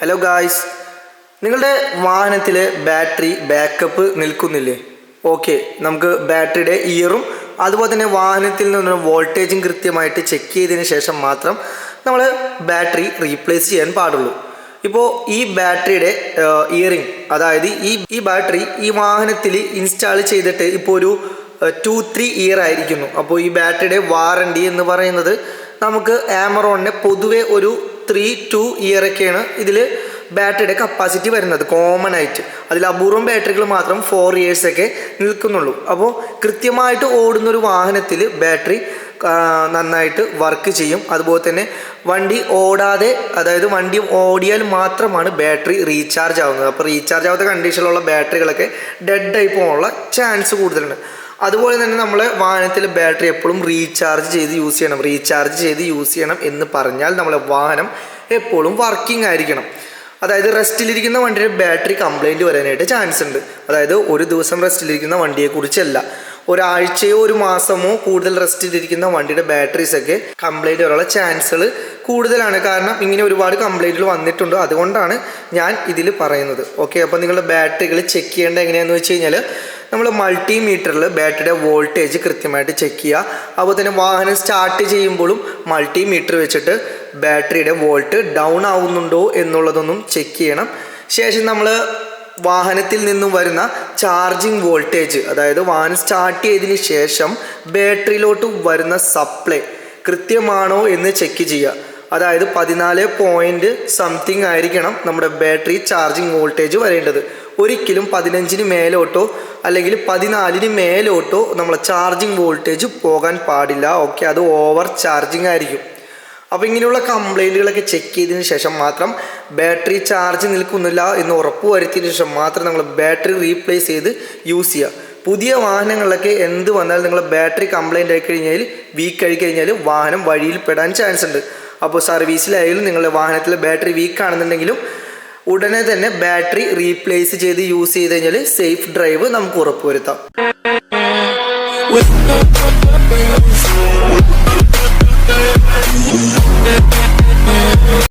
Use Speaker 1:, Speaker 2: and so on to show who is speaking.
Speaker 1: Hello guys നിങ്ങളുടെ വാഹനത്തിലെ battery backup നിൽക്കുന്നില്ലേ? ഓക്കെ നമുക്ക് ബാറ്ററിയുടെ ഇയറും അതുപോലെ തന്നെ വാഹനത്തിൽ നിന്നുള്ള വോൾട്ടേജും കൃത്യമായിട്ട് ചെക്ക് ചെയ്തതിന് ശേഷം മാത്രം നമ്മൾ ബാറ്ററി റീപ്ലേസ് ചെയ്യാൻ പാടുള്ളൂ. ഇപ്പോൾ ഈ ബാറ്ററിയുടെ ഇയറിംഗ് അതായത് ഈ ഈ ബാറ്ററി ഈ വാഹനത്തിൽ ഇൻസ്റ്റാൾ ചെയ്തിട്ട് ഇപ്പോൾ ഒരു ടു ത്രീ ഇയർ ആയിരിക്കുന്നു. അപ്പോൾ ഈ ബാറ്ററിയുടെ വാറണ്ടി എന്ന് പറയുന്നത് നമുക്ക് ആമറോണിന് പൊതുവെ ഒരു ത്രീ ടു ഇയർ ഒക്കെയാണ് ഇതിൽ ബാറ്ററിയുടെ കപ്പാസിറ്റി വരുന്നത് കോമൺ ആയിട്ട്. അതിൽ അപൂർവം ബാറ്ററികൾ മാത്രം ഫോർ ഇയേഴ്സ് ഒക്കെ നിൽക്കുന്നുള്ളൂ. അപ്പോൾ കൃത്യമായിട്ട് ഓടുന്ന ഒരു വാഹനത്തിൽ ബാറ്ററി നന്നായിട്ട് വർക്ക് ചെയ്യും. അതുപോലെ തന്നെ വണ്ടി ഓടാതെ അതായത് വണ്ടി ഓടിയാൽ മാത്രമാണ് ബാറ്ററി റീചാർജ് ആവുന്നത്. അപ്പോൾ റീചാർജ് ആവാത്ത കണ്ടീഷനിലുള്ള ബാറ്ററികളൊക്കെ ഡെഡ് ആയി പോകാനുള്ള ചാൻസ് കൂടുതലുണ്ട് അതുപോലെ തന്നെ നമ്മൾ വാഹനത്തിൽ ബാറ്ററി എപ്പോഴും റീചാർജ് ചെയ്ത് യൂസ് ചെയ്യണം. റീചാർജ് ചെയ്ത് യൂസ് ചെയ്യണം എന്ന് പറഞ്ഞാൽ നമ്മളെ വാഹനം എപ്പോഴും വർക്കിംഗ് ആയിരിക്കണം. അതായത് റെസ്റ്റിലിരിക്കുന്ന വണ്ടിയുടെ ബാറ്ററി കംപ്ലൈന്റ് വരാനായിട്ട് ചാൻസ് ഉണ്ട്. അതായത് ഒരു ദിവസം റെസ്റ്റിലിരിക്കുന്ന വണ്ടിയെക്കുറിച്ചല്ല. ഒരാഴ്ചയോ ഒരു മാസമോ കൂടുതൽ റെസ്റ്റിലിരിക്കുന്ന വണ്ടിയുടെ ബാറ്ററീസ് ഒക്കെ കംപ്ലൈന്റ് വരാനുള്ള ചാൻസുകൾ കൂടുതലാണ്. കാരണം ഇങ്ങനെ ഒരുപാട് കംപ്ലൈന്റുകൾ വന്നിട്ടുണ്ട്. അതുകൊണ്ടാണ് ഞാൻ ഇതിൽ പറയുന്നത്. ഓക്കെ അപ്പോൾ നിങ്ങളുടെ ബാറ്ററികൾ ചെക്ക് ചെയ്യേണ്ടത് എങ്ങനെയാണെന്ന് വെച്ച് കഴിഞ്ഞാൽ നമ്മൾ മൾട്ടിമീറ്ററിൽ ബാറ്ററിയുടെ വോൾട്ടേജ് കൃത്യമായിട്ട് ചെക്ക് ചെയ്യുക അപ്പോൾ തന്നെ വാഹനം സ്റ്റാർട്ട് ചെയ്യുമ്പോഴും മൾട്ടിമീറ്റർ വെച്ചിട്ട് ബാറ്ററിയുടെ വോൾട്ട് ഡൗൺ ആവുന്നുണ്ടോ എന്നുള്ളതൊന്നും ചെക്ക് ചെയ്യണം. ശേഷം നമ്മൾ വാഹനത്തിൽ നിന്നും വരുന്ന ചാർജിങ് വോൾട്ടേജ് അതായത് വാഹനം സ്റ്റാർട്ട് ചെയ്തതിന് ശേഷം ബാറ്ററിയിലോട്ട് വരുന്ന സപ്ലൈ കൃത്യമാണോ എന്ന് ചെക്ക് ചെയ്യുക. അതായത് പതിനാല് പോയിന്റ് സംതിങ് ആയിരിക്കണം നമ്മുടെ ബാറ്ററി ചാർജിങ് വോൾട്ടേജ് വരേണ്ടത്. ഒരിക്കലും പതിനഞ്ചിന് മേലോട്ടോ അല്ലെങ്കിൽ പതിനാലിന് മേലോട്ടോ നമ്മളെ ചാർജിങ് വോൾട്ടേജ് പോകാൻ പാടില്ല. ഓക്കെ അത് ഓവർ ചാർജിങ് ആയിരിക്കും. അപ്പോൾ ഇങ്ങനെയുള്ള കംപ്ലൈന്റുകളൊക്കെ ചെക്ക് ചെയ്തതിന് ശേഷം മാത്രം ബാറ്ററി ചാർജ് നിൽക്കുന്നില്ല എന്ന് ഉറപ്പ് വരുത്തിയതിന് ശേഷം മാത്രം നമ്മൾ ബാറ്ററി റീപ്ലേസ് ചെയ്ത് യൂസ് ചെയ്യുക. പുതിയ വാഹനങ്ങളിലൊക്കെ എന്ത് വന്നാലും നിങ്ങൾ ബാറ്ററി കംപ്ലൈന്റ് ആയി കഴിഞ്ഞാൽ വീക്ക് ആയി കഴിഞ്ഞാൽ വാഹനം വഴിയിൽ പെടാൻ ചാൻസ് ഉണ്ട്. അപ്പോൾ സർവീസിലായാലും നിങ്ങളുടെ വാഹനത്തിലെ ബാറ്ററി വീക്ക് ആണെന്നുണ്ടെങ്കിലും ഉടനെ തന്നെ ബാറ്ററി റീപ്ലേസ് ചെയ്ത് യൂസ് ചെയ്ത് കഴിഞ്ഞാൽ സേഫ് ഡ്രൈവ് നമുക്ക് ഉറപ്പുവരുത്താം.